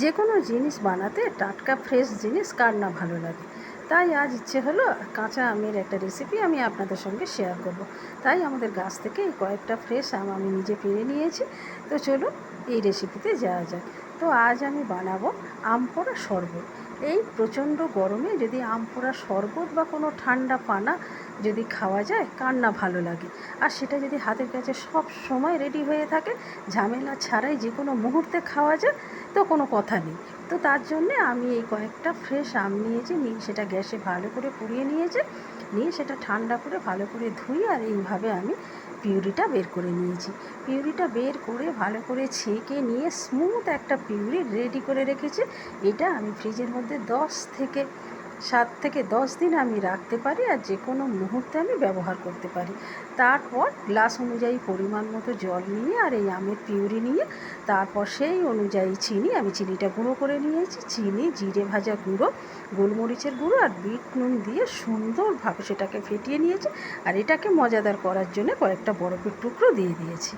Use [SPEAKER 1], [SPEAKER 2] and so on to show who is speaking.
[SPEAKER 1] যে কোনো জিনিস বানাতে টাটকা ফ্রেশ জিনিস কার না ভালো লাগে। তাই আজ ইচ্ছে হলো কাঁচা আমের একটা রেসিপি আমি আপনাদের সঙ্গে শেয়ার করব। তাই আমাদের গাছ থেকে এই কয়েকটা ফ্রেশ আম আমি নিজে পেরে নিয়েছি। তো চলুন এই রেসিপিতে যাওয়া যাক। তো আজ আমি বানাবো আম পোড়া শরবত। এই প্রচণ্ড গরমে যদি আম পোড়া শরবত বা কোনো ঠান্ডা পানা যদি খাওয়া যায়, কার না ভালো লাগে? আর সেটা যদি হাতের কাছে সব সময় রেডি হয়ে থাকে, ঝামেলা ছাড়াই যে কোনো মুহূর্তে খাওয়া যায় তো কোনো কথা নেই। তো তার জন্যে আমি এই কয়েকটা ফ্রেশ আম নিয়েছি, নিয়ে সেটা গ্যাসে ভালো করে পুড়িয়ে নিয়েছি, নিয়ে সেটা ঠান্ডা করে ভালো করে ধুই আর এইভাবে আমি পিউরিটা বের করে নিয়েছি। পিউরিটা বের করে ভালো করে ছেঁকে নিয়ে স্মুথ একটা পিউরি রেডি করে রেখেছি। এটা আমি ফ্রিজের মধ্যে দশ থেকে সাত থেকে দশ দিন আমি রাখতে পারি আর যে কোনো মুহূর্তে আমি ব্যবহার করতে পারি। তারপর গ্লাস অনুযায়ী পরিমাণ মতো জল নিয়ে আর এই আমের পিউরি নিয়ে তারপর সেই অনুযায়ী চিনি, আমি চিনিটা গুঁড়ো করে নিয়েছি। চিনি, জিরে ভাজা গুঁড়ো, গোলমরিচের গুঁড়ো আর বিট নুন দিয়ে সুন্দরভাবে সেটাকে ফেটিয়ে নিয়েছি। আর এটাকে মজাদার করার জন্য কয়েকটা বরফের টুকরো দিয়ে দিয়েছি।